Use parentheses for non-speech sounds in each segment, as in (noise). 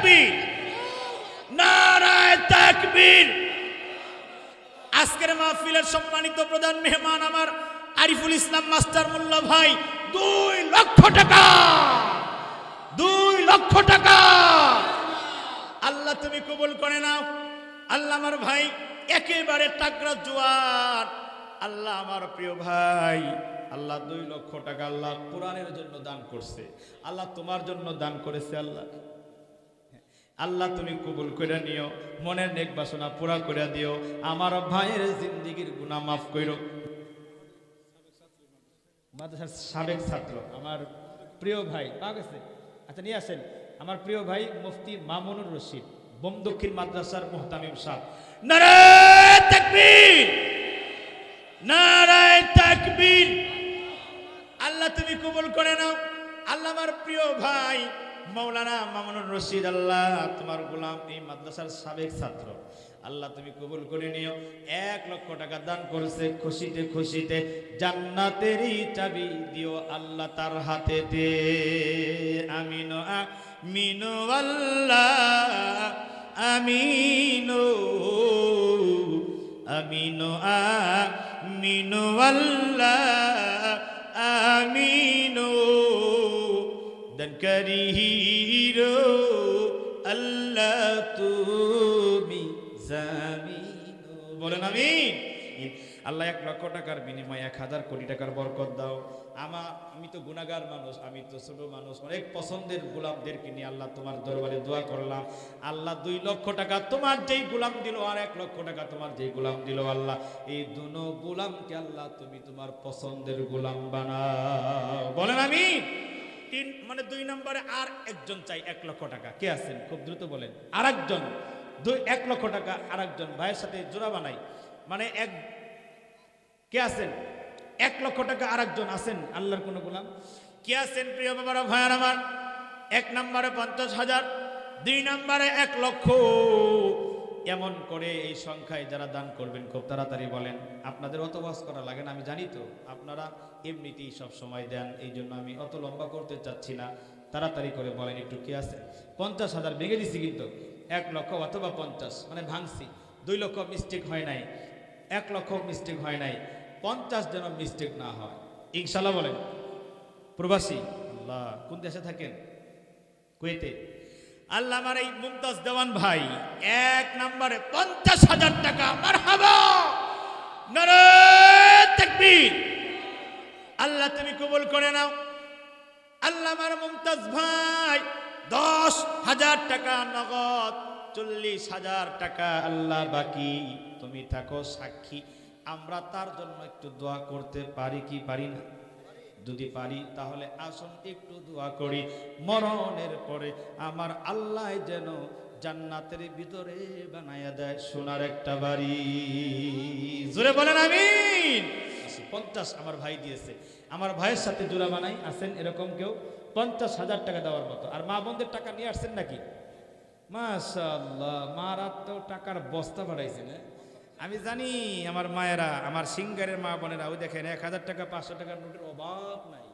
তাকবীর। নারায় তাকবীর। আজকের মাহফিলের সম্মানিত প্রধান মেহমান আমার আরিফুল ইসলাম মাস্টার মোল্লা ভাই, দুই লক্ষ টাকা। দুই লক্ষ টাকা। আল্লাহ তুমি কবুল করে নাও। আল্লাহ আমার ভাই, একেবারে টাকরা জোয়ার। আল্লাহ আমার প্রিয় ভাই, আল্লাহ দুই লক্ষ টাকা আল্লাহ কোরআনের জন্য দান করছে। আল্লাহ তোমার জন্য দান করেছে আল্লাহ। আল্লাহ তুমি কবুল করে নিও, মনের নেক বাসনা পুরা করে দিও, আমার ভাইয়ের জিন্দিগির গুনাহ মাফ করো। মাদ্রাসার সাবেক ছাত্র, আমার প্রিয় ভাই পাওয়া গেছে আচ্ছা নিয়ে আসেন। আমার প্রিয় ভাই মুফতি মামুনুর রশিদ, বোম দক্ষিণ মাদ্রাসার মোহতামিম সাহ নারায় তাকবীর! নারায় তাকবীর! আল্লাহ তুমি কবুল করে নাও। আল্লাহ আমার প্রিয় ভাই মৌলানা মামুনুর রশিদ, আল্লাহ তোমার গোলাম এই মাদ্রাসার সাবেক ছাত্র। আল্লাহ তুমি কবুল করে নিও। এক লক্ষ টাকা দান করেছে, খুশিতে খুশিতে জান্নাতেরই চাবি দিও আল্লাহ তার হাতে দে আমিনো আমিনো, আল্লাহ, আমিনো আমিনো আমিনো, আল্লাহ, আমিনো। দনকরিহিরো আল্লাহ তুমি বলেন আমি আল্লাহ এক লক্ষ টাকার বিনিময়ে এক হাজার কোটি টাকার বরকত দাও। আমার আমি তো গুণাগার মানুষ, আমি তো ছোট মানুষ, অনেক পছন্দের গোলামদেরকে নিয়ে আল্লাহ তোমার দরবারে দোয়া করলাম। আল্লাহ দুই লক্ষ টাকা তোমার যেই গোলাম দিল আর এক লক্ষ টাকা তোমার যেই গোলাম দিল আল্লাহ। এই দুনো গোলামকে আল্লাহ তুমি তোমার পছন্দের গোলাম বানাও। বলেন আমি তিন মানে দুই নম্বরে আর একজন চাই এক লক্ষ টাকা। কে আছেন? খুব দ্রুত বলেন। আর একজন দুই, এক লক্ষ টাকা আর একজন ভাইয়ের সাথে জোড়া বানাই। মানে এক, কে আছেন? এক লক্ষ টাকা আর একজন আছেন? আল্লাহর কোনো গোলাম? কে আছেন প্রিয় বাবারা, ভাইয়ার আমার? এক নম্বরে পঞ্চাশ হাজার, দুই নম্বরে এক লক্ষ। এমন করে এই সংখ্যায় যারা দান করবেন, খুব তাড়াতাড়ি বলেন, আপনাদের অত বাস করা লাগে না, আমি জানি তো, আপনারা এমনিতেই সব সময় দেন, এই জন্য আমি অত লম্বা করতে চাচ্ছি না, তাড়াতাড়ি করে বলেন একটু কি আছে? পঞ্চাশ হাজার ভেঙে দিছি কিন্তু, এক লক্ষ অথবা পঞ্চাশ মানে ভাঙছি, দুই লক্ষ মিস্টেক হয় নাই, এক লক্ষ মিস্টেক হয় নাই, পঞ্চাশ যেন মিস্টেক না হয়। ইনশাল্লাহ বলেন, প্রবাসী, আল্লাহ, কোন দেশে থাকেন? কুয়েতে। আল্লাহ আমার এই মুমতাজ দেওয়ান ভাই, এক নম্বরে পঞ্চাশ হাজার টাকা আমার হাবা আল্লাহ তুমি কবুল করে নাও। আল্লাহ আমার মুমতাজ ভাই, দশ হাজার টাকা নগদ, চল্লিশ হাজার টাকা আল্লাহ বাকি। তুমি থাকো সাক্ষী। আমরা তার জন্য একটু দোয়া করতে পারি কি পারি না? যদি পারি তাহলে আসুন একটু দোয়া করি। মরণের পরে আমার আল্লাহ যেন জান্নাতের ভিতরে বানাইয়া দেয় সোনার একটা বাড়ি। জোরে বলেন আচ্ছা, পঞ্চাশ আমার ভাই দিয়েছে। আমার ভাইয়ের সাথে জোড়া বানাই আছেন এরকম কেউ। পঞ্চাশ হাজার টাকা দেওয়ার মতো। আর মা বোনদের টাকা নিয়ে আসছেন নাকি? মাশাল্লাহ মারা তো টাকার বস্তা বাড়াইছে না আমি জানি আমার মায়েরা, আমার সিঙ্গারের মা বোনেরা, ওই দেখেন এক হাজার টাকা, পাঁচশো টাকার নোটের অভাব নাই।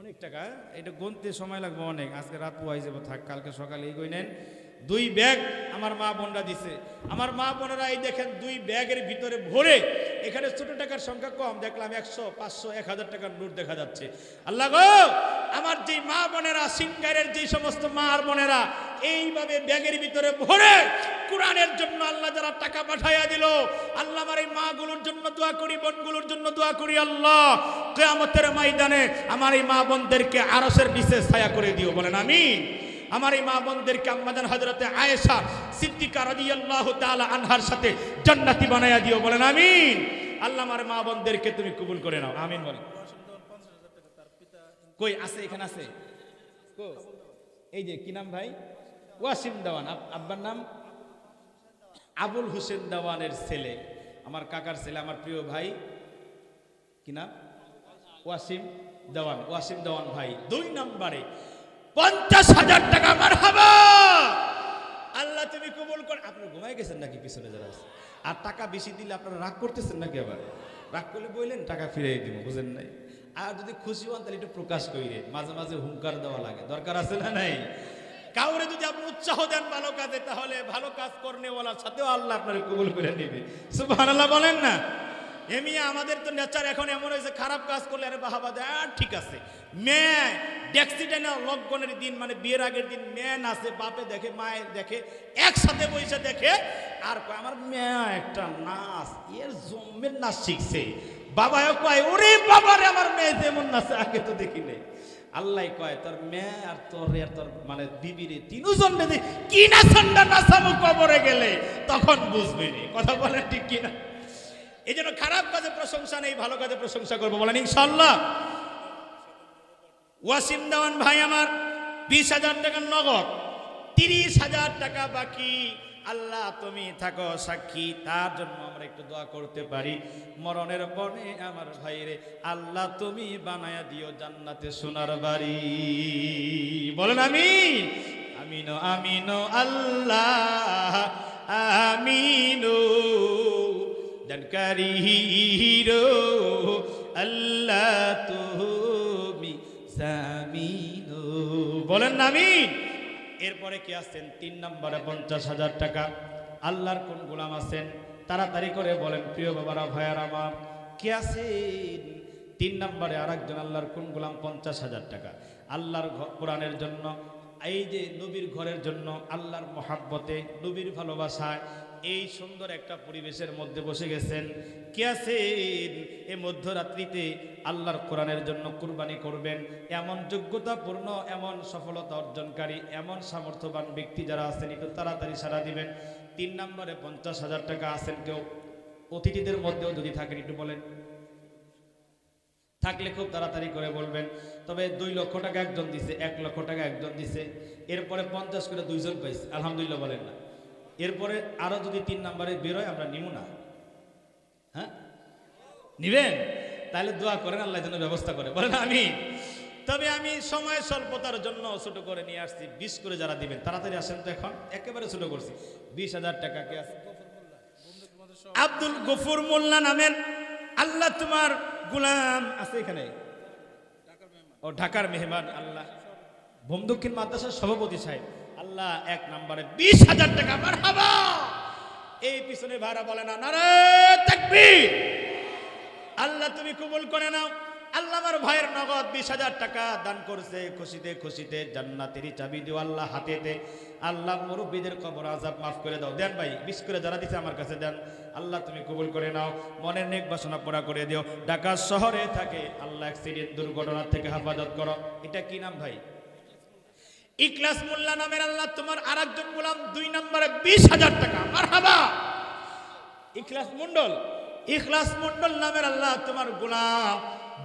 অনেক টাকা, এটা গুনতে সময় লাগবে অনেক। আজকে রাত পোয়াই যাব, থাক, কালকে সকালে এই নেন। দুই ব্যাগ আমার মা বোনরা দিছে। আমার মা বোনেরা এই দেখেন দুই ব্যাগের ভিতরে ভরে এখানে ছোট টাকার সংখ্যা কম, দেখলাম একশো, পাঁচশো, এক হাজার টাকার নোট দেখা যাচ্ছে। আল্লাহ গো, আমার যে মা বোনেরা, সিঙ্গারের যে সমস্ত মা আর বোনেরা, এইভাবে ব্যাগের ভিতরে ভরে কোরআনের জন্য আল্লাহ যারা টাকা পাঠাইয়া দিল, আল্লাহ আমার এই মাগুলোর জন্য দোয়া করি, বোনগুলোর জন্য দোয়া করি, আল্লাহ। কেয়ামতের ময়দানে আমার এই মা বোনদেরকে আরসের বিশেষ ছায়া করে দিও, বলেন আমি আমার এই মা বোনদেরকে আম্মাদান হজরতে আয়েশা সিদ্দিকা রাদিয়াল্লাহু তাআলা আনহার সাথে জান্নাতি বানায়া দিও, বলেন আমিন। আল্লাহ আমার মা বোনদেরকে তুমি কবুল করে নাও, আমিন বলেন। কই আছে, এখানে আছে? এই যে, কি নাম ভাই? ওয়াসিম দেওয়ান আব্বার নাম? আবুল হোসেন দেওয়ানের ছেলে, আমার কাকার ছেলে, আমার প্রিয় ভাই। কি নাম? ওয়াসিম দেওয়ান ওয়াসিম দেওয়ান ভাই, দুই নম্বরে পঞ্চাশ হাজার টাকা মার আল্লাহ তুমি কবুল কর। আপনি ঘুমাই গেছেন নাকি পিছনে যারা আছে? আর টাকা বেশি দিলে আপনারা রাগ করতেছেন নাকি আবার? রাগ করলে বললেন টাকা ফিরিয়ে দিব, বুঝেন নাই? আর যদি খুশি হন তাহলে একটু প্রকাশ করি মাঝে মাঝে হুঙ্কার দেওয়া লাগে। দরকার আছে না নাই? কাউরে যদি আপনি উৎসাহ দেন ভালো কাজে, তাহলে ভালো কাজ করনেওয়ালার সাথেও আল্লাহ আপনার কবুল করে নেবে। সুবহানাল্লাহ বলেন না? এমনি আমাদের তো নেচার এখন এমন হয়েছে, খারাপ কাজ করলে, আরে বাহাবা দেয় আর ঠিক আছে। মেয়ে ডেক্সিটা না লকডাউনের দিন মানে বিয়ের আগের দিন, মেয়ে নাচে, বাপে দেখে মায়ের দেখে, একসাথে বসে দেখে, আর কয়, আমার মেয়ে একটা নাচ, এর জম্মের নাচ শিখছে। বাবাও কয়, ওরে বাবারে আমার মেয়ে যেমন নাচে, আগে তো দেখি নেই। আল্লাহ কয়, তোর মেয়ে আর তোর আর তোর মানে বিবিরে তিনজন যদি কি নাচন্ডা নাচামো কবরে গেলে, তখন বুঝবে নি। কথা বলে ঠিক কিনা? এই জন্য খারাপ কাজে প্রশংসা নেই, ভালো কাজে প্রশংসা করব বলেন ইনশাল্লাহ ওয়াসিম দেওয়ান ভাই আমার বিশ হাজার টাকার নগদ, তিরিশ হাজার টাকা বাকি। আল্লাহ তুমি থাকো সাক্ষী, তার জন্য আমরা একটু দোয়া করতে পারি। মরণের পরে আমার ভাইরে, আল্লাহ তুমি বানায়া দিও জান্নাতে সোনার বাড়ি। বলেন আমি আমিনো আমিনো, আল্লাহ, আমিনো। জানকারি হিরো, আল্লাহ তুমি সামিনো বলেন আমিন। এরপরে কি আসছেন তিন নম্বরে পঞ্চাশ হাজার টাকা। আল্লাহর কোন গোলাম আছেন? তাড়াতাড়ি করে বলেন, প্রিয় বাবারা, ভাইয়ার আমার কি আছেন? তিন নম্বরে আর একজন আল্লাহর কোন গোলাম? পঞ্চাশ হাজার টাকা। আল্লাহর কোরআনের জন্য এই যে নবীর ঘরের জন্য আল্লাহর মহাব্বতে, নবীর ভালোবাসায় এই সুন্দর একটা পরিবেশের মধ্যে বসে গেছেন। কে আছেন? এ মধ্যরাত্রিতে আল্লাহর কোরআনের জন্য কুরবানি করবেন। এমন যোগ্যতাপূর্ণ, এমন সফলতা অর্জনকারী, এমন সামর্থ্যবান ব্যক্তি যারা আছেন, একটু তাড়াতাড়ি সারা দিবেন। তিন নম্বরে পঞ্চাশ হাজার টাকা আছেন কেউ। অতিথিদের মধ্যেও যদি থাকেন, একটু বলেন। থাকলে খুব তাড়াতাড়ি করে বলবেন তবে দুই লক্ষ টাকা একজন দিছে এক লক্ষ টাকা একজন দিছে। এরপরে পঞ্চাশ করে দুইজন পাইছে আলহামদুলিল্লাহ বলেন না। এরপরে আরও যদি তিন নম্বরে বেরোয় আমরা নিব না। হ্যাঁ? নিবেন? তাহলে দোয়া করেন আল্লাহ যেন ব্যবস্থা করে। বলেন আমি তবে আমি সময় স্বল্পতার জন্য ছোট করে নিয়ে আসছি বিশ করে যারা দিবেন তাড়াতাড়ি আসেন তো এখন একেবারে ছোট করছি। বিশ হাজার টাকা কে আছে? আব্দুল গফুর মোল্লা নামের আল্লাহ তোমার গুলাম আছে এখানে। ও ঢাকার মেহমান, আল্লাহ। বোম দক্ষিণ মাদ্রাসার সভাপতি সাহেব, আল্লাহ এক নম্বরে বিশ হাজার টাকা আমার হাবা এই পিছনে ভাড়া বলে না, নারে তাকবীর। আল্লাহ তুমি কবুল করে নাও। আল্লাহ আমার ভাইয়ের নগদ বিশ হাজার টাকা দান করছে, খুশিতে খুশিতে জান্নাতেরই চাবি দিও আল্লাহ হাতেতে। আল্লাহ মুরব্বীদের কবর আজাব মাফ করে দাও। দেন ভাই, বিশ করে যারা দিছে আমার কাছে দেন। আল্লাহ তুমি কবুল করে নাও, মনের নেক বাসনা পুরা করে দিও। ঢাকা শহরে থাকে, আল্লাহ অ্যাক্সিডেন্ট দুর্ঘটনা থেকে হেফাজত করো। এটা কি নাম ভাই? ইকলাস মোল্লা নামের আল্লাহ তোমার আর একজন গোলাম, দুই নম্বরে বিশ হাজার টাকা। আর হাবা ইখলাস মন্ডল ইখলাস মন্ডল নামের আল্লাহ তোমার গোলাম,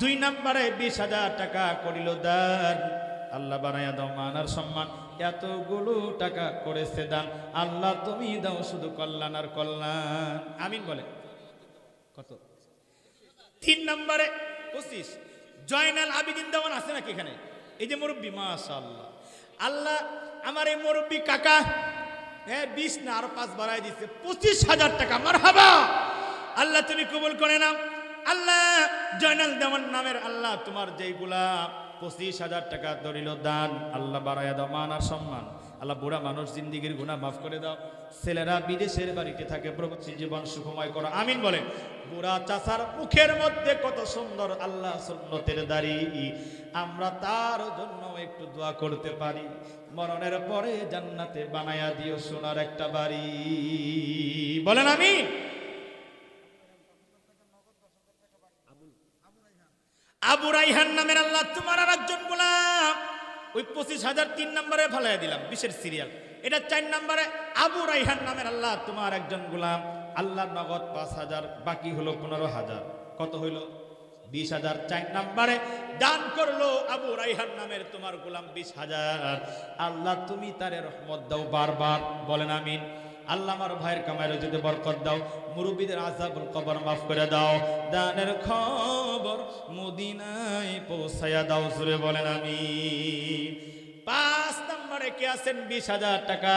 দুই নম্বরে বিশ হাজার টাকা করিল দান। আল্লাহ বানাইয়া দাও, মানার সম্মান। এতগুলো টাকা করেছে দান, আল্লাহ তুমি দাও শুধু কল্যাণ আর কল্যাণ। আমিন বলে। কত? তিন নম্বরে পঁচিশ। জয়নাল আবিদিন দেওয়ান আছে নাকি এখানে? এই যে মুরব্বী মাশা আল্লাহ আল্লাহ আমার এই মুরব্বী কাকা হ্যাঁ বিশ না, আরও পাঁচ বাড়াই দিচ্ছে পঁচিশ হাজার টাকা মার হাবা আল্লাহ তুমি কবুল করে নাও। আল্লাহ জয়নাল দেওয়ান নামের আল্লাহ তোমার যেইগুলা পঁচিশ হাজার টাকা ধরিল দান। আল্লাহ বাড়াইয়া দাও মান আর সম্মান। আল্লাহ, বুড়া মানুষ জিন্দিগির গুণা মাফ করে দাও। ছেলেরা বিদেশের বাড়িতে থাকে, প্রবাসী জীবন সুখময় করো। আমিন বলে, বুড়া চাচার মুখের মধ্যে কত সুন্দর আল্লাহ সুন্নতের দাড়ি। আমরা তার জন্য একটু দোয়া করতে পারি। মরণের পরে জান্নাতে বানায়া দিও সোনার একটা বাড়ি। বলেন আমি আবু রাইহান নামের আল্লাহ তোমার আর একজন গোলাম। ওই পঁচিশ হাজার তিন নম্বরে ফেলাই দিলাম, বিশের সিরিয়াল এটা চার নম্বরে আবু রাইহান নামের আল্লাহ তোমার একজন গোলাম। আল্লাহ নগদ পাঁচ হাজার, বাকি হলো পনেরো হাজার। কত হইল? বিশ হাজার। চার নাম্বারে দান করল আবু রাইহান নামের তোমার গোলাম বিশ হাজার। আল্লাহ তুমি তারে রহমত দাও বারবার। বলেন আমিন। আল্লাহ আমার ভাইয়ের কামাইরে যদি বরকত দাও, মুরব্বীদের আজাবুল কবর মাফ করে দাও। দানের খবর মদিনায় পৌঁছায়া দাও জুড়ে বলেন আমি পাঁচ নম্বরে কে আছেন? বিশ হাজার টাকা।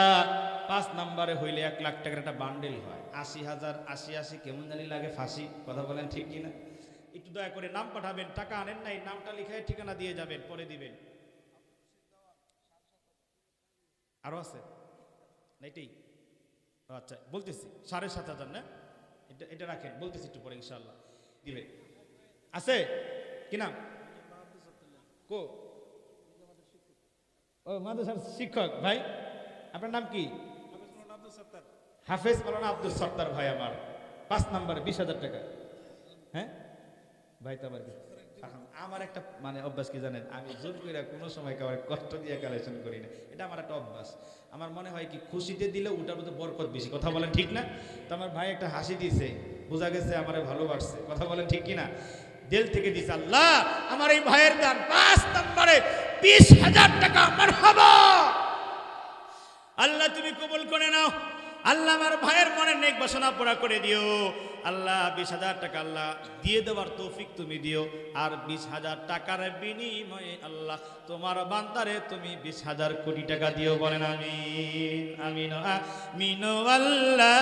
পাঁচ নম্বরে হইলে এক লাখ টাকার একটা বান্ডেল হয়। আশি হাজার, আশি আশি, কেমন জানি লাগে ফাঁসি, কথা বলেন ঠিক কিনা? একটু দয়া করে নাম পাঠাবেন, টাকা আনেন নাই, নামটা লিখে ঠিকানা দিয়ে যাবেন, পরে দিবেন। আরও আছে? না এটাই ও আচ্ছা বলতেছি সাড়ে সাত হাজার না? এটা এটা রাখেন বলতেছি একটু পরে ইনশাল্লাহ দিবে। আছে? কি নাম? কো? ও মাদ্রাসার শিক্ষক ভাই। আপনার নাম কি? হাফেজ মৌলানা আব্দুল সত্তার ভাই আমার। পাঁচ নম্বরে বিশ হাজার টাকা। হ্যাঁ? ভাই তো আহা, আমার একটা মানে অভ্যাস কি জানেন? আমি জোর করে কোনো সময় কাউকে কষ্ট দিয়ে কালেকশন করি না। এটা আমার একটা অভ্যাস। আমার মনে হয় কি, খুশিতে দিলে ওটার মধ্যে বরকত বেশি। কথা বলেন ঠিক না? তো আমার ভাই একটা হাসি দিয়েছে। বোঝা গেছে আমার ভালোবাসছে। কথা বলেন ঠিক কি না দিল থেকে দিছে, আল্লাহ, আমার এই ভাইয়ের দান পাঁচ নম্বরে বিশ হাজার টাকা আমার হবা আল্লাহ, তুমি কবুল করে নাও। আল্লাহ, আমার ভাইয়ের মনে নেক বাসনা পুরা করে দিও। আল্লাহ বিশ হাজার টাকা আল্লাহ দিয়ে দেওয়ার তৌফিক তুমি দিও। আর বিশ হাজার টাকার বিনিময়ে আল্লাহ তোমার বান্দারে তুমি বিশ হাজার কোটি টাকা দিও বলেন আমিন আমিন আমিন, আল্লাহ,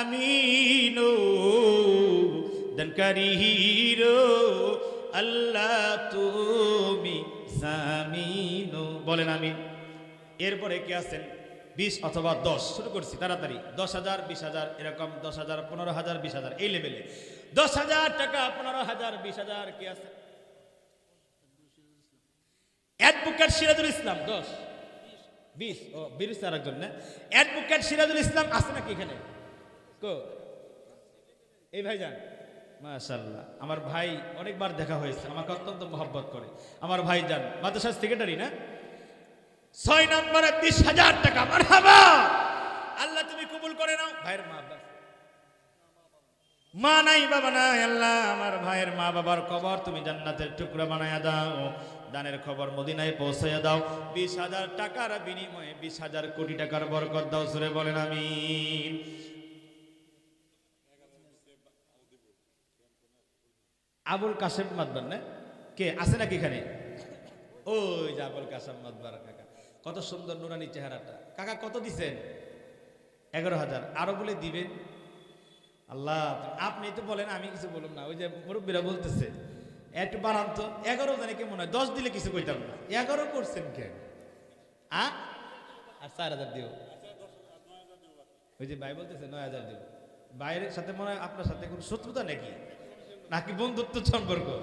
আমিন দনকারি হিরো, আল্লাহ তুমি সামিনো বলেন আমিন। এরপরে কে আছেন? বিশ অথবা দশ, শুরু করছি, তাড়াতাড়ি। দশ হাজার, বিশ হাজার, এরকম দশ হাজার, পনেরো হাজার, বিশ হাজার, এই লেভেলে দশ হাজার টাকা, পনেরো হাজার, বিশ হাজার, কি আছে? অ্যাডভোকেট সিরাজুল ইসলাম, দশ, বিশ, ও বিরিশ আর একজন না? অ্যাডভোকেট সিরাজুল ইসলাম আছে নাকি এখানে? কো? এই ভাই যান মাশাল্লাহ আমার ভাই অনেকবার দেখা হয়েছে, আমাকে অত্যন্ত মহব্বত করে। আমার ভাই যান মাদ্রাসার সেক্রেটারি না? ছয় নম্বরে বিশ হাজার টাকা। মারহাবা! আল্লাহ, তুমি কবুল করে নাও। ভাইয়ের মা বাবা। মা নাই, বাবা নাই, আল্লাহ, আমার ভাইয়ের মা বাবার খবর তুমি জান্নাতের টুকরা বানায়া দাও। দানের খবর মদিনায় পৌঁছাইয়া দাও। বিশ হাজার টাকার বিনিময়ে বিশ হাজার কোটি টাকার বরকত দাও সুরে বলেন আমি আবুল কাশেম মাতবার না? কে, আছে নাকি এখানে? ওই যে আবুল কাশেম মাতবার। কাকা কত সুন্দর নুরানি চেহারাটা। কাকা, কত দিছেন? এগারো হাজার। আরও বলে দিবেন? আল্লাহ, আপনি তো বলেন, আমি কিছু বলুন না। ওই যে মুরব্বীরা বলতেছে, একটু বাড়ান তো। এগারো জানে কেমন হয়? দশ দিলে কিছু কইতাম না। এগারো করছেন কেন? আ? আর চার হাজার দিও। ওই যে ভাই বলতেছে, নয় হাজার দিও। বাইরের সাথে মনে হয় আপনার সাথে কোনো শত্রুতা নাকি? নাকি বন্ধুত্ব সম্পর্ক?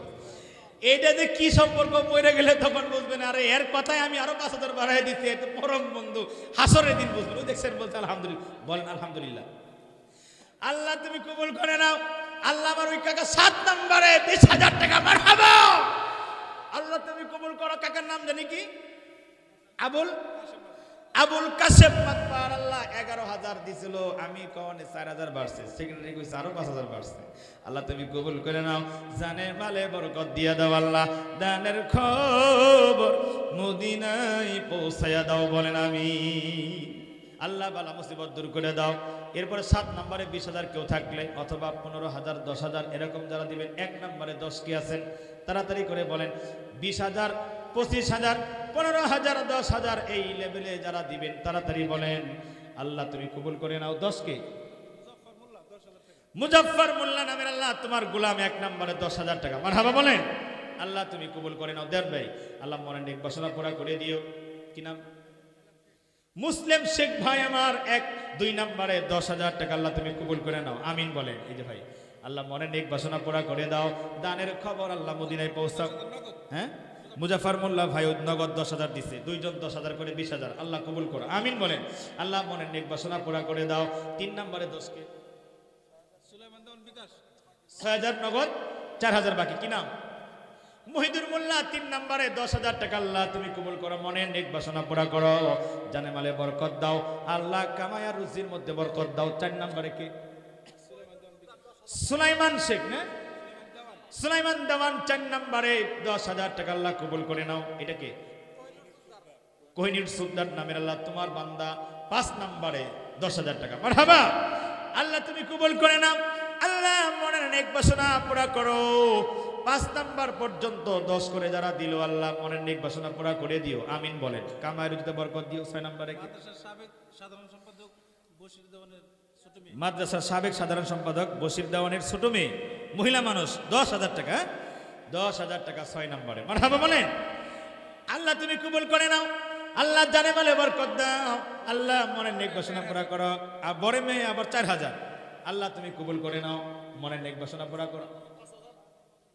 এইটা যে কি সম্পর্ক পড়ে গেলে তখন বুঝবেন, আরে এর কথায় আমি আরও পাঁচ হাজার বাড়াই দিচ্ছি পরম বন্ধু, হাসরের দিন বুঝবেন। ওই দেখছেন বলছে, আলহামদুলিল্লাহ। বলেন, আলহামদুলিল্লাহ। আল্লাহ, তুমি কবুল করে নাও। আল্লাহ আমার ওই কাকা সাত নম্বরে বিশ হাজার টাকা বাড়াবো আল্লাহ, তুমি কবুল করো। কাকার নাম জানি কি? আবুল? আবুল কাশেম মাতবার আল্লাহ এগারো হাজার দিছিল। আমি কনে চার হাজার বাড়ছে। সেক্রেটারি কইছে, আরও পাঁচ হাজার বাড়ছে। আল্লাহ, তুমি কবুল করে নাও। জানে মালে বরকত দিয়া দাও আল্লাহ। দানের খবর মদিনায় পৌঁছাইয়া দাও বলেন আমি আল্লাহ বালা মুসিবত দূর করে দাও। এরপরে সাত নম্বরে বিশ হাজার কেউ থাকলে, অথবা পনেরো হাজার, দশ হাজার, এরকম যারা দিবেন, এক নম্বরে দশ কি আছেন, তাড়াতাড়ি করে বলেন, বিশ হাজার পঁচিশ হাজার, পনেরো হাজার, দশ হাজার এই লেভেলে যারা দিবেন, তাড়াতাড়ি বলেন, আল্লাহ তুমি কবুল করে নাও। দশকে মুজফর মোল্লা নামের আল্লাহ, তোমার গোলাম এক নম্বরে দশ হাজার টাকা। মার হাবা বলেন, আল্লাহ তুমি কবুল করে নাও। দেন ভাই, আল্লাহ মনে নেক বাসনা পড়া করে দিও। কি নাম? মুসলিম শেখ ভাই আমার এক, দুই নম্বরে দশ হাজার টাকা, আল্লাহ তুমি কবুল করে নাও। আমিন বলেন, এই যে ভাই, আল্লাহ মনে নেক বাসনা পড়া করে দাও। দানের খবর আল্লাহ মদিনায় পৌঁছাও। হ্যাঁ? মুজাফর মোল্লা ভাই নগদ দশ হাজার দিছে দুইজন দশ হাজার করে বিশ হাজার। আল্লাহ কবুল করো আমিন বলেন। আল্লাহ মনে নেক বাসনা পড়া করে দাও। তিন নম্বরে দশকে ছয় হাজার নগদ চার হাজার বাকি কি নাম? মহিদুর মোল্লা তিন নম্বরে দশ হাজার টাকা। আল্লাহ তুমি কবুল করো মনে নেক বাসনা পুরা করো। জানে মালে বরকত দাও। আল্লাহ কামায়া রুজির মধ্যে বরকত দাও। চার নম্বরে কি? সুলাইমান শেখ না? সুলাইমান দেওয়ান চার নম্বরে দশ হাজার টাকা আল্লাহ কবুল করে নাও। এটা কে? কোহিনীর সুলতান নামের আল্লাহ, তোমার বান্দা পাঁচ নম্বরে দশ হাজার টাকা। মারহাবা! আল্লাহ তুমি কবুল করে নাও। আল্লাহ মনের নেক বাসনা পুরা করো। পাঁচ নাম্বার পর্যন্ত দশ করে যারা দিল, আল্লাহ মনের নেক বাসনা পুরা করে দিও। আমিন বলেন। কামায় রুজিতে বরকত দিও, ছয় নম্বরে সাধারণ সম্পাদক বশির দেওয়ানের মাদ্রাসার সাবেক সাধারণ সম্পাদক বসির দেওয়ানের ছোট মেয়ে। মহিলা মানুষ, দশ হাজার টাকা দশ হাজার টাকা ছয় নম্বরে। মারহাবা বলেন? আল্লাহ, তুমি কবুল করে নাও। আল্লাহ জানে মালে বরকত দাও। আল্লাহ মনের নেক বাসনা পুরা করো। আর বড় মেয়ে আবার চার হাজার। আল্লাহ, তুমি কবুল করে নাও। মনের নেক বাসনা পুরা করো।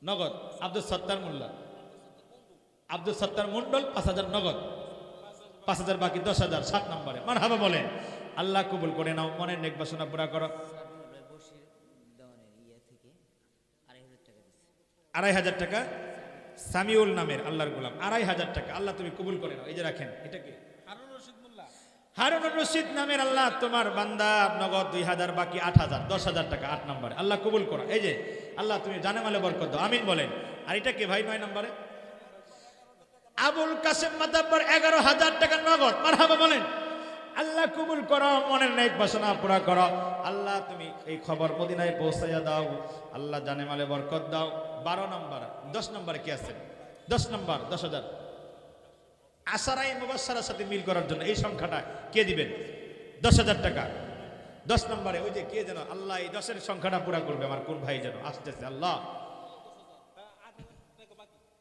নগদ, আব্দুল সত্তার মোল্লা। আব্দুল সত্তার মন্ডল পাঁচ হাজার নগদ। পাঁচ হাজার বাকি দশ হাজার সাত নম্বরে। মান হাবা বলে আল্লাহ কবুল করে নাও মনের নেক বাসনা পুরা করো। আড়াই হাজার টাকা সামিউল নামের আল্লাহর গোলাম আড়াই হাজার টাকা আল্লাহ তুমি কবুল করে নাও। এই যে রাখেন এটা কি? হারুন রশিদ নামের আল্লাহ তোমার বান্দা নগদ দুই হাজার বাকি আট হাজার দশ হাজার টাকা আট নম্বরে। আল্লাহ কবুল করো। এই যে আল্লাহ তুমি জানে মালে বরকত দাও। আমিন বলেন। আর এটা কি ভাই নয় নম্বরে? আবুল কাসেম মাতাব্বর এগারো হাজার টাকা নগদ। মারহাবা বলেন। আল্লাহ কবুল করো, মনের নেক বাসনা পুরা করো। আল্লাহ, তুমি এই খবর মদিনায় পৌঁছাইয়া দাও। আল্লাহ জানে মালে বরকত দাও। বারো নম্বর, দশ নম্বরে কি আছে? দশ নম্বর, দশ হাজার। আশারাই মুবাসারার সাথে মিল করার জন্য এই সংখ্যাটা কে দিবেন? দশ হাজার টাকা। দশ নম্বরে, ওই যে কে যেন আল্লাহ এই দশের সংখ্যাটা পুরা করবে, আমার কোন ভাই যেন আসতেছে, আল্লাহ।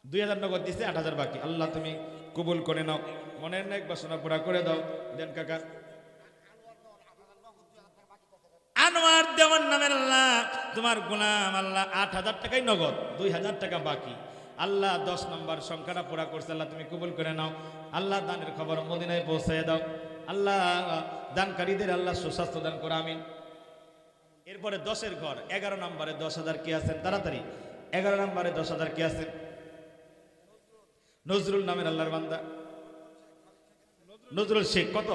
দুই হাজার নগদ দিছে, আট হাজার বাকি। আল্লাহ, তুমি কবুল করে নাও। মনের নেক বাসনা পুরা করে দাও। দেন কাকা। আনোয়ার দেওয়ান নামের আল্লাহ, তোমার গুলাম আল্লাহ আট হাজার টাকাই নগদ, দুই হাজার টাকা বাকি। আল্লাহ দশ নম্বর সংখ্যাটা পুরা করছে, আল্লাহ তুমি কবুল করে নাও। আল্লাহ দানের খবর মদিনায় পৌঁছাইয়া দাও। আল্লাহ দানকারীদের আল্লাহ সুস্বাস্থ্য দান করো, আমিন। এরপরে দশের ঘর, এগারো নম্বরে দশ হাজার কে আছেন? তাড়াতাড়ি। এগারো নম্বরে দশ হাজার কে আছেন? নজরুল নামের আল্লাহর বান্দা। নজরুল শেখ, কত?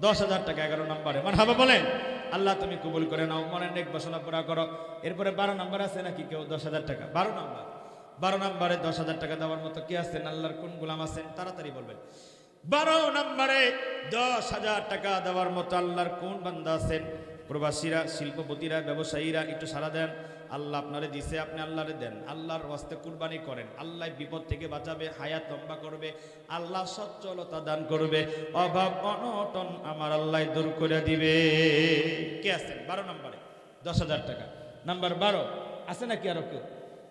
দশ হাজার টাকা, এগারো নম্বরে। মানে হাবা বলেন, আল্লাহ তুমি কবুল করে নাও, মনের নেক বাসনা পুরা করো। এরপরে বারো নম্বর আছে নাকি কেউ? দশ হাজার টাকা। বারো নম্বর। বারো নম্বরে দশ হাজার টাকা দেওয়ার মতো কে আছেন? আল্লাহর কোন গুলাম আছেন? তাড়াতাড়ি বলবেন। বারো নম্বরে দশ হাজার টাকা দেওয়ার মতো আল্লাহর কোন বান্দা আছেন? প্রবাসীরা, শিল্পপতিরা, ব্যবসায়ীরা, একটু সারা দেন। আল্লাহ আপনারে দিছে, আপনি আল্লাহরে দেন। আল্লাহর হস্তে কুরবানি করেন। আল্লাহ বিপদ থেকে বাঁচাবে, হায়াত লম্বা করবে, আল্লাহ সচ্ছলতা দান করবে, অভাব অনটন আমার আল্লাহ দূর করে দিবে। কে আছেন? বারো নম্বরে। দশ হাজার টাকা। নাম্বার বারো। আছে নাকি আরও কেউ?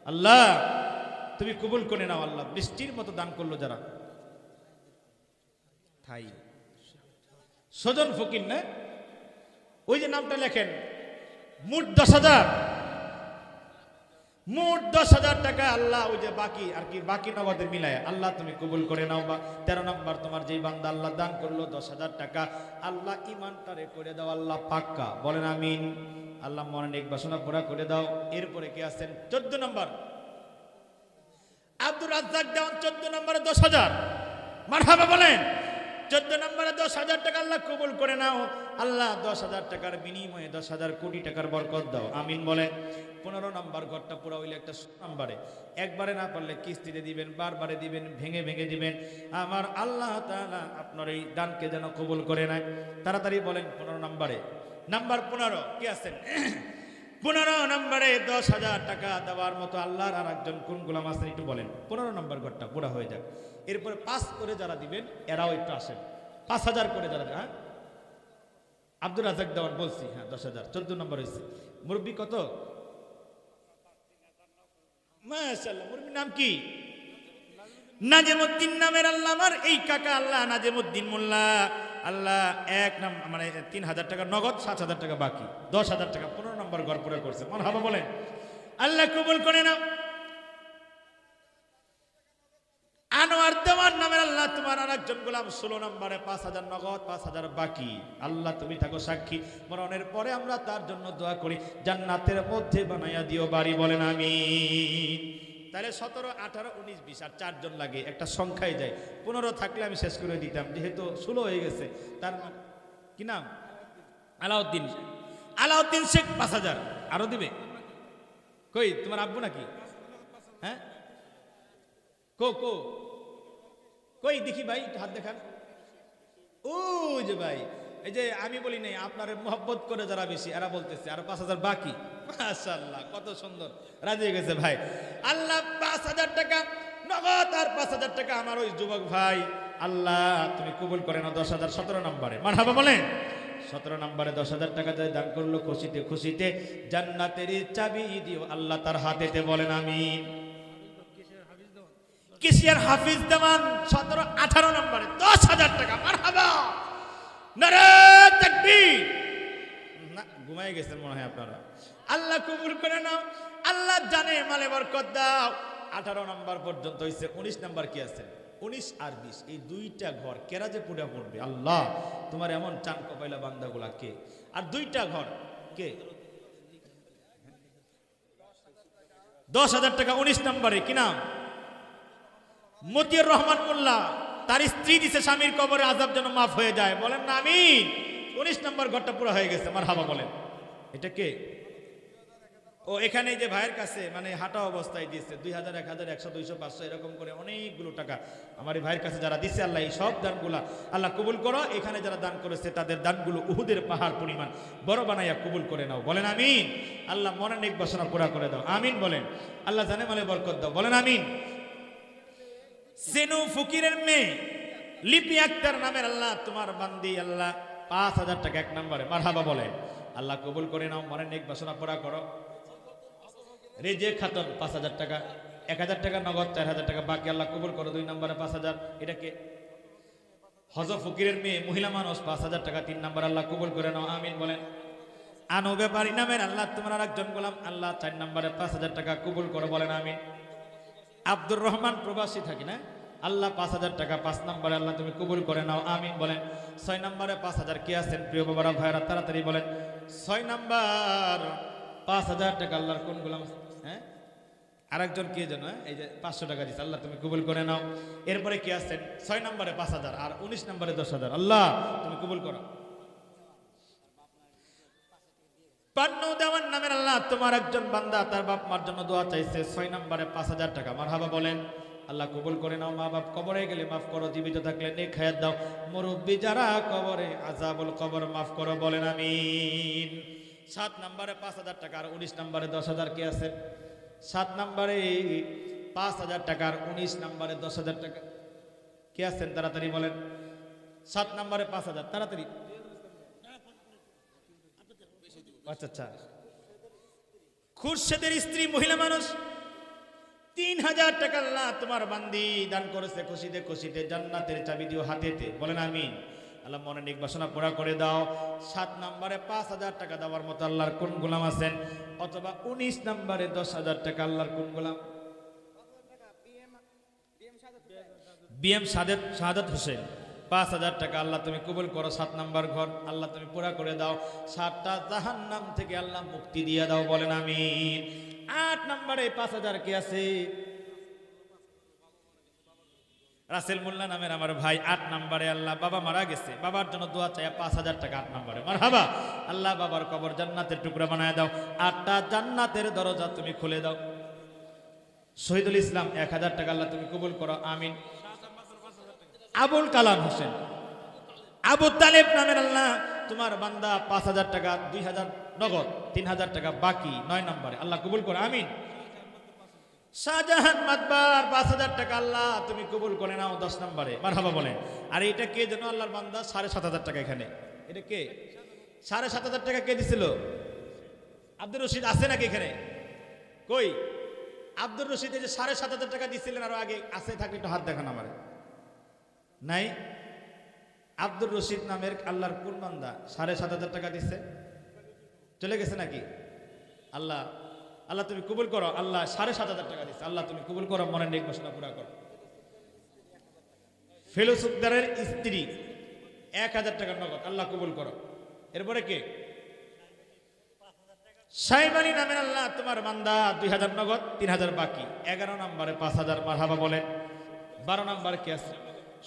আল্লাহ, তুমি কবুল করে নাও আল্লাহ। বৃষ্টির মতো দান করল যারা। থাই। সজন ফকির না? ওই যে নামটা লেখেন, মোট দশ হাজার। মোট দশ হাজার টাকা আল্লাহ ওই যে বাকি, আর কি, বাকি নগদের মিলায়। আল্লাহ তুমি কবুল করে নাও বা। তেরো নম্বর, তোমার যেই বান্দা আল্লাহ দান করল দশ হাজার টাকা, আল্লাহ ইমানটারে করে দাও, আল্লাহ পাক্কা। বলেন আমিন। আল্লাহ মনে নেক বাসনা পুরা করে দাও। এরপরে কে আছেন? চোদ্দ নম্বর। আব্দুর রাজ্জাক দেওয়ান চোদ্দ নম্বরে দশ হাজার। মারহাবা বলেন। চোদ্দ নম্বরে দশ হাজার টাকা আল্লাহ কবুল করে নাও। আল্লাহ দশ হাজার টাকার বিনিময়ে দশ হাজার কোটি টাকার বরকত দাও। আমিন বলে। পনেরো নম্বর ঘরটা পুরা হইলে একটা নাম্বারে। একবারে না পারলে কিস্তিতে দিবেন, বারবারে দিবেন, ভেঙে ভেঙে দিবেন। আমার আল্লাহ তাআলা আপনার এই দানকে যেন কবুল করে নেয়। তাড়াতাড়ি বলেন পনেরো নম্বরে। নাম্বার পনেরো, কি আছেন? (clears throat) পনেরো নম্বরে দশ হাজার টাকা দেওয়ার মতো আল্লাহর আর একজন কোন গোলাম আছেন একটু বলেন। পনেরো নম্বর ঘরটা পুরা হয়ে যাক। এরপরে পাঁচ করে যারা দিবেন, এরাও একটু আসেন। পাঁচ হাজার করে যারা হ্যাঁ? আব্দুল রাজাক দেওয়ান বলছি হ্যাঁ দশ হাজার। চোদ্দ নম্বর হয়েছে মুরব্বী কত? মাশাল্লাহ মুরব্বীর নাম কি? নাজেমুদ্দিন নামের আল্লাহ আমার। এই কাকা আল্লাহ, নাজেমুদ্দিন মোল্লা। আল্লাহ এক নাম মানে তিন হাজার টাকা নগদ, সাত হাজার টাকা বাকি। দশ হাজার টাকা, পনেরো নম্বর ঘর পুরো করছে। মন হাবা বলেন। আল্লাহ কবুল করে নাও। আনোয়ার দেওয়ার নামের আল্লাহ তোমার আর একজন গোলাম ষোলো নম্বরে, পাঁচ হাজার নগদ, পাঁচ হাজার বাকি। আল্লাহ, তুমি থাকো সাক্ষী। মরণের পরে আমরা তার জন্য দোয়া করি, জান্নাতের মধ্যে বানাইয়া দিও বাড়ি বলেন আমি তাহলে সতেরো, আঠারো, উনিশ, বিশ, আর চারজন লাগে, একটা সংখ্যায় যায়। পনেরো থাকলে আমি শেষ করে দিতাম, যেহেতু ষোলো হয়ে গেছে। তার কি নাম? আলাউদ্দিন। আলাউদ্দিন শেখ, পাঁচ হাজার। আরও দিবে? কই, তোমার আব্বু নাকি? হ্যাঁ? কো কো? কই, দেখি ভাই হাত দেখান। ও যে ভাই, এই যে আমি বলি নাই, আপনার মোহব্বত করে যারা বেশি, এরা বলতেছে, আর পাঁচ হাজার বাকি। মাশাল্লাহ কত সুন্দর। রাজি গেছে ভাই। আল্লাহ পাঁচ হাজার টাকা, নগদ আর পাঁচ হাজার টাকা আমার ওই যুবক ভাই। আল্লাহ, তুমি কবুল করে না দশ হাজার সতেরো নম্বরে। মান হাবা বলেন। সতেরো নম্বরে দশ হাজার টাকা যায় দান করল খুশিতে খুশিতে। জান্নাতের চাবি দিও আল্লাহ তার হাতেতে বলেন আমি কেশিয়ার হাফিজ দেওয়ান সতেরো, আঠারো নম্বরে। দশ হাজার টাকা মার হাবা ঘুমাই গেছেন মনে হয় আপনারা। আল্লাহ কবুল করে নাও। আল্লাহ জানে মালে বরকত দাও। আঠারো নম্বর পর্যন্ত হয়েছে উনিশ নম্বর কি আছে? উনিশ আর বিশ। এই দুইটা ঘর কেরা যে পুরা পড়বে আল্লাহ। তোমার এমন চান কপাইলা বান্দাগুলা কে? আর দুইটা ঘর কে? দশ হাজার টাকা, উনিশ নম্বরে। কি নাম? মতিউর রহমান মোল্লা, তার স্ত্রী দিছে স্বামীর কবরে আজাব যেন মাফ হয়ে যায়। বলেন না আমি উনিশ নম্বর ঘরটা পুরো হয়ে গেছে আমার হাবা বলেন। এটা কে? ও, এখানে যে ভাইয়ের কাছে মানে হাঁটা অবস্থায় দিচ্ছে দুই হাজার, এক হাজার, একশো, দুইশো, পাঁচশো, এরকম করে অনেকগুলো টাকা আমার এই ভাইয়ের কাছে যারা দিচ্ছে আল্লাহ এই সব দানগুলা আল্লাহ কবুল করো। এখানে যারা দান করেছে, তাদের দানগুলো উহুদের পাহাড় পরিমাণ বড় বানাইয়া কবুল করে নাও। বলেন, আমিন। আল্লাহ মনের নেক বাসনা পুরা করে দাও। আমিন বলেন। আল্লাহ জানে মালে বরকত দাও। বলেন, আমিন। সেনু ফকিরের মেয়ে, লিপি আক্তার নামের আল্লাহ, তোমার বান্দি আল্লাহ, পাঁচ হাজার টাকা এক নম্বরে। মারহাবা বলে, আল্লাহ কবুল করে নাও, মনের নেক বাসনা পুরা করো। রেজে খাতন, পাঁচ হাজার টাকা। এক হাজার টাকা নগদ, চার হাজার টাকা বাকি, আল্লাহ কবুল করো, দুই নম্বরে পাঁচ হাজার। এটাকে হজ ফকিরের মেয়ে, মহিলা মানুষ, পাঁচ হাজার টাকা, তিন নম্বর আল্লাহ কবুল করে নাও, আমিন বলেন। আনো ব্যাপারী নামের আল্লাহ, তোমার আর একজন গোলাম, আল্লাহ চার নম্বরে পাঁচ হাজার টাকা কবুল করো, বলেন, আমিন। আব্দুর রহমান প্রবাসী থাকি না? আল্লাহ পাঁচ হাজার টাকা, পাঁচ নম্বরে আল্লাহ তুমি কবুল করে নাও, আমিন বলেন। ছয় নম্বরে পাঁচ হাজার কে আছেন? প্রিয় বাবারা ভাইরা তাড়াতাড়ি বলেন। ছয় নাম্বার, পাঁচ হাজার টাকা আল্লাহর কোন গোলাম হ্যাঁ? আরেকজন কে যেন হ্যাঁ? এই যে পাঁচশো টাকা দিচ্ছে আল্লাহ তুমি কবুল করে নাও। এরপরে কে আসছেন ছয় নম্বরে পাঁচ হাজার, আর উনিশ নম্বরে দশ হাজার। আল্লাহ, তুমি কবুল করো। পান্ন দেওয়ার নামের আল্লাহ তোমার একজন বান্দা, তার বাপ মার জন্য দোয়া চাইছে। ছয় নম্বরে পাঁচ হাজার টাকা। মার হাবা বলেন, আল্লাহ কবুল করে নাও, মা বাপ কবরে গেলে মাফ করো, জীবিত থাকলে নে খায়াত দাও। মুরব্বী যারা কবরে আজাবুল কবর মাফ করো বলেন, আমিন। সাত নম্বরে পাঁচ হাজার টাকা আর উনিশ নম্বরে দশ হাজার কে আছে? সাত নম্বরে পাঁচ হাজার টাকা আর উনিশ নম্বরে দশ হাজার টাকা কে আছেন তাড়াতাড়ি বলেন। সাত নম্বরে পাঁচ হাজার, তাড়াতাড়ি। আচ্ছা আচ্ছা। খুরশেদের স্ত্রী মহিলা মানুষ, তিন হাজার টাকা আল্লাহ তোমার বান্দি দান করেছে খুশিতে খুশিতে, জান্নাতের চাবি দিও হাতেতে। বলেন আমি আল্লাহ মনে বাসনা পুরা করে দাও। সাত নম্বরে পাঁচ হাজার টাকা দেওয়ার মতো আল্লাহর কোন গোলাম আছেন? অথবা উনিশ নম্বরে দশ হাজার টাকা আল্লাহর কোন গোলাম? বিএম সাদেত শাহাদত হোসেন। পাঁচ হাজার টাকা আল্লাহ তুমি কবুল করো, সাত নাম্বার ঘর আল্লাহ তুমি পুরা করে দাও, সাতটা জাহান নাম থেকে আল্লাহ মুক্তি দিয়ে দাও, বলেন আমি আট নাম্বারে পাঁচ হাজার কে আছে? রাসেল মোল্লা নামের আমার ভাই, আট নাম্বারে আল্লাহ বাবা মারা গেছে, বাবার জন্য দোয়া চাই পাঁচ হাজার টাকা আট নাম্বারে। মার হাবা আল্লাহ বাবার কবর জান্নাতের টুকরা বানায় দাও, আটটা জান্নাতের দরজা তুমি খুলে দাও। শহীদুল ইসলাম, এক হাজার টাকা আল্লাহ তুমি কবুল করো, আমিন। আবুল কালাম হোসেন। আবু তালেব নামের আল্লাহ, তোমার বান্দা পাঁচ হাজার টাকা, দুই হাজার নগদ, তিন হাজার টাকা বাকি, নয় নম্বরে। আল্লাহ কবুল করো, আমিন। শাহজাহান মাতবার, পাঁচ হাজার টাকা আল্লাহ, তুমি কবুল করে নাও দশ নম্বরে। মারহাবা বলেন। আর এটা কে যেন আল্লাহর বান্দা? সাড়ে সাত হাজার টাকা এখানে। এটা কে? সাড়ে সাত হাজার টাকা কে দিছিল? আব্দুর রশিদ আছে নাকি এখানে? কই? আব্দুর রশিদ যে সাড়ে সাত হাজার টাকা দিচ্ছিলেন আরও আগে আছে, থাকলে একটু হাত দেখান আমার। নাই। আব্দুর রশিদ নামের আল্লাহর কোন বান্দা সাড়ে সাত হাজার টাকা দিচ্ছে চলে গেছে নাকি? আল্লাহ আল্লাহ তুমি কবুল করো। আল্লাহ সাড়ে সাত হাজার টাকা দিচ্ছে আল্লাহ তুমি কবুল করো, মনের নেক ঘোষণা পুরা করো। ফেলোসুকদারের স্ত্রী এক হাজার টাকা নগদ। আল্লাহ কবুল করো। এরপরে কে? সাইবানি নামের আল্লাহ তোমার বান্দা দুই হাজার নগদ, তিন হাজার বাকি। এগারো নম্বরে পাঁচ হাজার মারহাবা বলে। বারো নম্বরে কে আছে?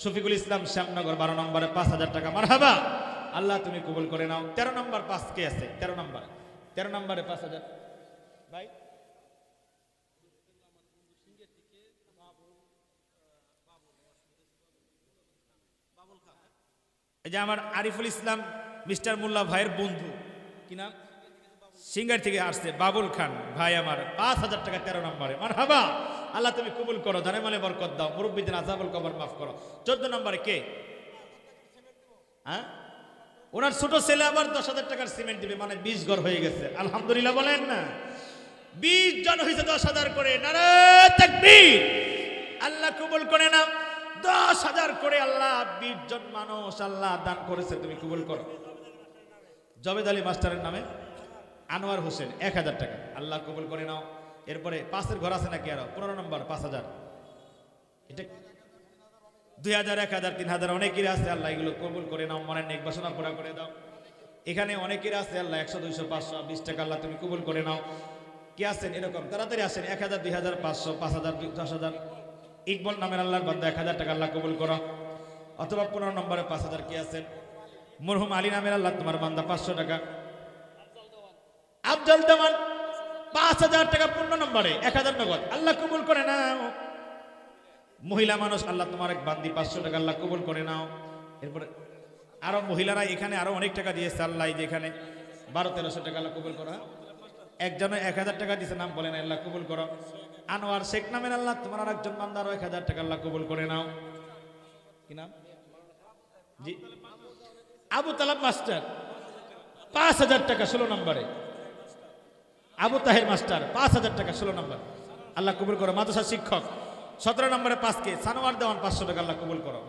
শফিকুল ইসলাম শ্যামনগর বারো নম্বরে পাঁচ হাজার টাকা। মারহাবা! আল্লাহ তুমি কবুল করে নাও। তেরো নম্বর পাঁচ কে আছে? তেরো নম্বর। তেরো নম্বরে পাঁচ হাজার। ভাই? এই যে আমার আরিফুল ইসলাম, মিস্টার মোল্লা ভাইয়ের বন্ধু। কি নাম? সিঙ্গার থেকে আসছে, বাবুল খান। ভাই আমার, পাঁচ হাজার টাকা তেরো নম্বরে। মার হাবা আল্লাহ তুমি কবুল করো জানে মালে বরকত দাও, মুরব্বীদের আজাবুল কবর মাফ করো। চোদ্দ নম্বরে কে? হ্যাঁ? ওনার ছোট ছেলে আবার দশ হাজার টাকার সিমেন্ট দিবে মানে বিশ ঘর হয়ে গেছে। আলহামদুলিল্লাহ বলেন না। বিশ জন হয়েছে দশ হাজার করে আল্লাহ কবুল করে নাও। দশ হাজার করে আল্লাহ বিশ জন মানুষ আল্লাহ দান করেছে, তুমি কবুল করো। জবেদ আলী মাস্টারের নামে আনোয়ার হোসেন, এক হাজার টাকা। আল্লাহ কবুল করে নাও। এরপরে পাঁচের ঘর আছে নাকি আরও? পনেরো নম্বর, পাঁচ হাজার। এটা দুই হাজার, এক হাজার, তিন হাজার, অনেকেরই আছে আল্লাহ, এগুলো কবুল করে নাও মনে নেক বাসনা পুরা করে দাও। এখানে অনেকের আছে আল্লাহ, একশো, দুইশো, পাঁচশো, বিশ টাকা আল্লাহ তুমি কবুল করে নাও। কি আছেন? এরকম, তাড়াতাড়ি আসেন, এক হাজার, দুই হাজার, পাঁচশো, পাঁচ হাজার দশ হাজার। ইকবল নামের আল্লাহর বান্দা, এক হাজার টাকা আল্লাহ কবুল করো। অথবা পনেরো নম্বরে পাঁচ হাজার কি আছেন? মরহুম আলী নামের আল্লাহ, তোমার বান্দা, পাঁচশো টাকা। আফজল দেওয়ান পাঁচ হাজার টাকা পনেরো নম্বরে, এক হাজার নগদ। আল্লাহ কবুল করে নাও। মহিলা মানুষ, আল্লাহ তোমার এক বান্দি পাঁচশো টাকা আল্লাহ কবুল করে নাও। এরপরে আরও মহিলারা এখানে আরও অনেক টাকা দিয়েছে আল্লাহ, এই যে এখানে বারো, তেরোশো টাকা আল্লাহ কবুল করা। একজনে এক হাজার টাকা দিয়েছে নাম বলে না আল্লাহ কবুল করো। আনোয়ার শেখ নামের আল্লাহ, তোমার আর একজন বান্দা আরও এক হাজার টাকা আল্লাহ কবুল করে নাও। কি নাম? জি। আবু তালাব মাস্টার, পাঁচ হাজার টাকা, ষোলো নম্বরে। আবু তাহের মাস্টার, পাঁচ হাজার টাকা, ষোলো নম্বর। আল্লাহ কবুল করো মাদ্রাসা শিক্ষক। সতেরো নম্বরে পাঁচকে, সানোয়ার দেওয়ান পাঁচশো টাকা আল্লাহ কবুল করো।